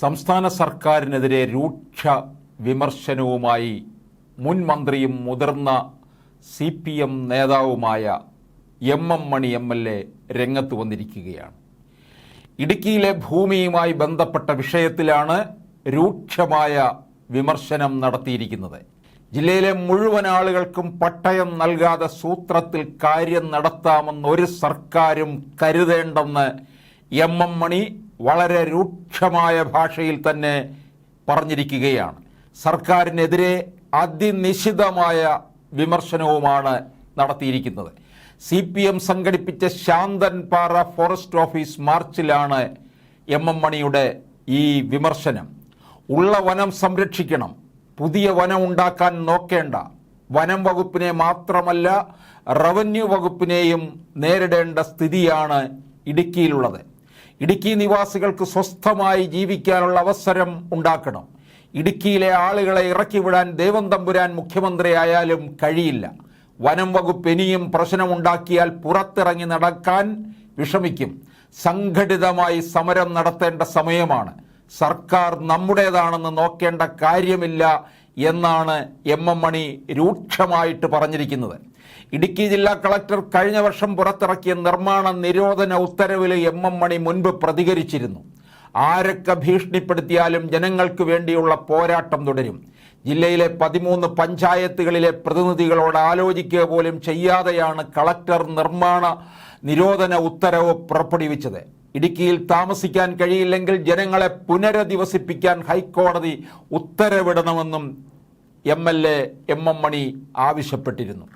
സംസ്ഥാന സർക്കാരിനെതിരെ രൂക്ഷ വിമർശനവുമായി മുൻ മന്ത്രിയും മുതിർന്ന സി പി എം നേതാവുമായ M M Mani M L A രംഗത്ത് വന്നിരിക്കുകയാണ്. ഇടുക്കിയിലെ ഭൂമിയുമായി ബന്ധപ്പെട്ട വിഷയത്തിലാണ് രൂക്ഷമായ വിമർശനം നടത്തിയിരിക്കുന്നത്. ജില്ലയിലെ മുഴുവൻ ആളുകൾക്കും പട്ടയം നൽകാതെ സൂത്രത്തിൽ കാര്യം നടത്താമെന്ന് ഒരു സർക്കാരും കരുതേണ്ടെന്ന് എം എം മണി വളരെ രൂക്ഷമായ ഭാഷയിൽ തന്നെ പറഞ്ഞിരിക്കുകയാണ്. സർക്കാരിനെതിരെ അതിനിശിതമായ വിമർശനവുമാണ് നടത്തിയിരിക്കുന്നത്. സി പി എം സംഘടിപ്പിച്ച ശാന്തൻപാറ ഫോറസ്റ്റ് ഓഫീസ് മാർച്ചിലാണ് എം എം മണിയുടെ ഈ വിമർശനം. ഉള്ള വനം സംരക്ഷിക്കണം. പുതിയ വനം ഉണ്ടാക്കാൻ നോക്കേണ്ട. വനം വകുപ്പിനെ മാത്രമല്ല റവന്യൂ വകുപ്പിനെയും നേരിടേണ്ട സ്ഥിതിയാണ് ഇടുക്കിയിലുള്ളത്. ഇടുക്കി നിവാസികൾക്ക് സ്വസ്ഥമായി ജീവിക്കാനുള്ള അവസരം ഉണ്ടാക്കണം. ഇടുക്കിയിലെ ആളുകളെ ഇറക്കി വിടാൻ ദേവം തമ്പുരാൻ മുഖ്യമന്ത്രിയായാലും കഴിയില്ല. വനം വകുപ്പ് ഇനിയും പ്രശ്നമുണ്ടാക്കിയാൽ പുറത്തിറങ്ങി നടക്കാൻ വിഷമിക്കും. സംഘടിതമായി സമരം നടത്തേണ്ട സമയമാണ്. സർക്കാർ നമ്മുടേതാണെന്ന് നോക്കേണ്ട കാര്യമില്ല എന്നാണ് എം എം മണി രൂക്ഷമായിട്ട് പറഞ്ഞിരിക്കുന്നത്. ഇടുക്കി ജില്ലാ കളക്ടർ കഴിഞ്ഞ വർഷം പുറത്തിറക്കിയ നിർമ്മാണ നിരോധന ഉത്തരവിൽ എം എം മണി മുൻപ് പ്രതികരിച്ചിരുന്നു. ആരൊക്കെ ഭീഷണിപ്പെടുത്തിയാലും ജനങ്ങൾക്ക് വേണ്ടിയുള്ള പോരാട്ടം തുടരും. ജില്ലയിലെ പതിമൂന്ന് പഞ്ചായത്തുകളിലെ പ്രതിനിധികളോട് ആലോചിക്കുക പോലും ചെയ്യാതെയാണ് കളക്ടർ നിർമ്മാണ നിരോധന ഉത്തരവ് പുറപ്പെടുവിച്ചത്. ഇടുക്കിയിൽ താമസിക്കാൻ കഴിയില്ലെങ്കിൽ ജനങ്ങളെ പുനരധിവസിപ്പിക്കാൻ ഹൈക്കോടതി ഉത്തരവിടണമെന്നും M L A M M Mani ആവശ്യപ്പെട്ടിരുന്നു.